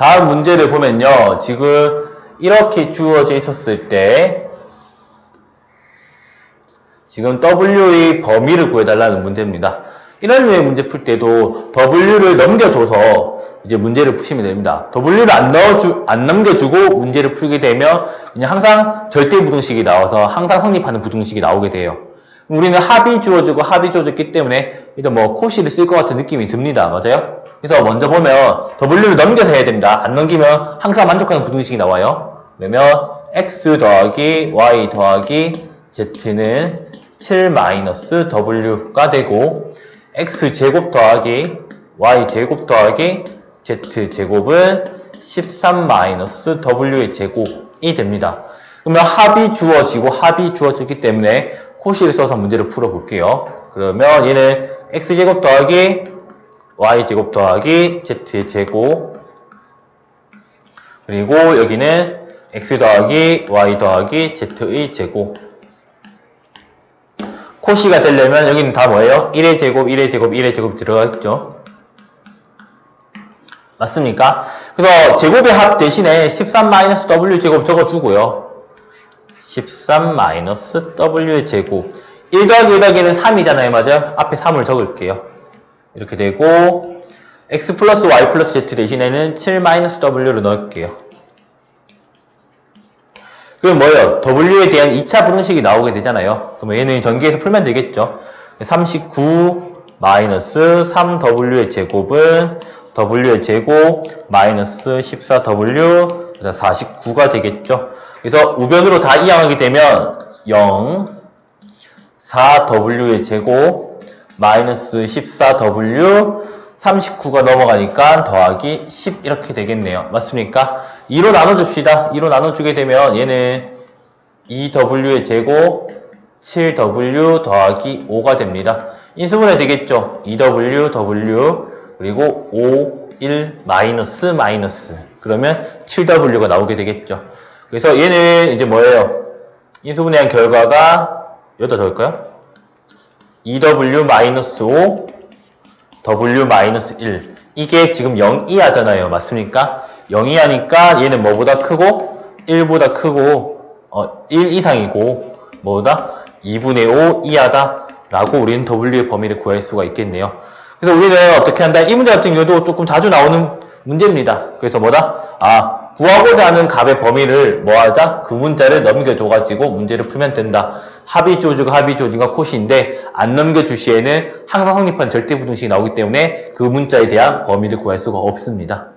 다음 문제를 보면요. 지금 이렇게 주어져 있었을 때 지금 W의 범위를 구해달라는 문제입니다. 이런 류의 문제 풀 때도 W를 넘겨줘서 이제 문제를 푸시면 됩니다. W를 안 넣어주, 안 넘겨주고 문제를 풀게 되면 그냥 항상 절대 부등식이 나와서 항상 성립하는 부등식이 나오게 돼요. 우리는 합이 주어지고 합이 주어졌기 때문에 일단 뭐 코시를 쓸 것 같은 느낌이 듭니다. 맞아요? 그래서 먼저 보면 W를 넘겨서 해야 됩니다. 안 넘기면 항상 만족하는 부등식이 나와요. 그러면 x 더하기 y 더하기 z는 7 마이너스 w가 되고 x 제곱 더하기 y 제곱 더하기 z 제곱은 13 마이너스 w의 제곱이 됩니다. 그러면 합이 주어지고 합이 주어졌기 때문에 코시를 써서 문제를 풀어볼게요. 그러면 얘는 x제곱 더하기 y제곱 더하기 z의 제곱 그리고 여기는 x 더하기 y 더하기 z의 제곱 코시가 되려면 여기는 다 뭐예요? 1의 제곱, 1의 제곱, 1의 제곱 들어가 있죠. 맞습니까? 그래서 제곱의 합 대신에 13-w 제곱 적어주고요. 13-w의 제곱 1 더하기 1 더하기는 3이잖아요. 맞아요? 앞에 3을 적을게요. 이렇게 되고 x 플러스 y 플러스 z 대신에는 7-w를 넣을게요. 그럼 뭐예요? w에 대한 2차 분식이 나오게 되잖아요. 그러면 얘는 전기에서 풀면 되겠죠. 39 마이너스 3w의 제곱은 w의 제곱 마이너스 14w 49가 되겠죠. 그래서 우변으로 다 이항하게 되면 0 4w의 제곱 마이너스 14w 39가 넘어가니까 더하기 10 이렇게 되겠네요. 맞습니까? 2로 나눠줍시다. 2로 나눠주게 되면 얘는 2w의 제곱 7w 더하기 5가 됩니다. 인수분해 되겠죠? 2w, w 그리고 5, 1 마이너스 마이너스 그러면 7w가 나오게 되겠죠. 그래서 얘는 이제 뭐예요? 인수분해한 결과가 여기다 적을까요? 2w 마이너스 5 w 마이너스 1 이게 지금 0 이하잖아요. 맞습니까? 0 이하니까 얘는 뭐보다 크고 1보다 크고 어, 1 이상이고 뭐보다 2분의 5 이하다 라고 우리는 w의 범위를 구할 수가 있겠네요. 그래서 우리는 어떻게 한다? 이 문제 같은 경우도 조금 자주 나오는 문제입니다. 그래서 뭐다? 아, 구하고자 하는 값의 범위를 뭐 하자? 그 문자를 넘겨줘가지고 문제를 풀면 된다. 합의 조주가 합의 조주가 코시인데 안 넘겨줄 시에는 항상 성립한 절대 부등식이 나오기 때문에 그 문자에 대한 범위를 구할 수가 없습니다.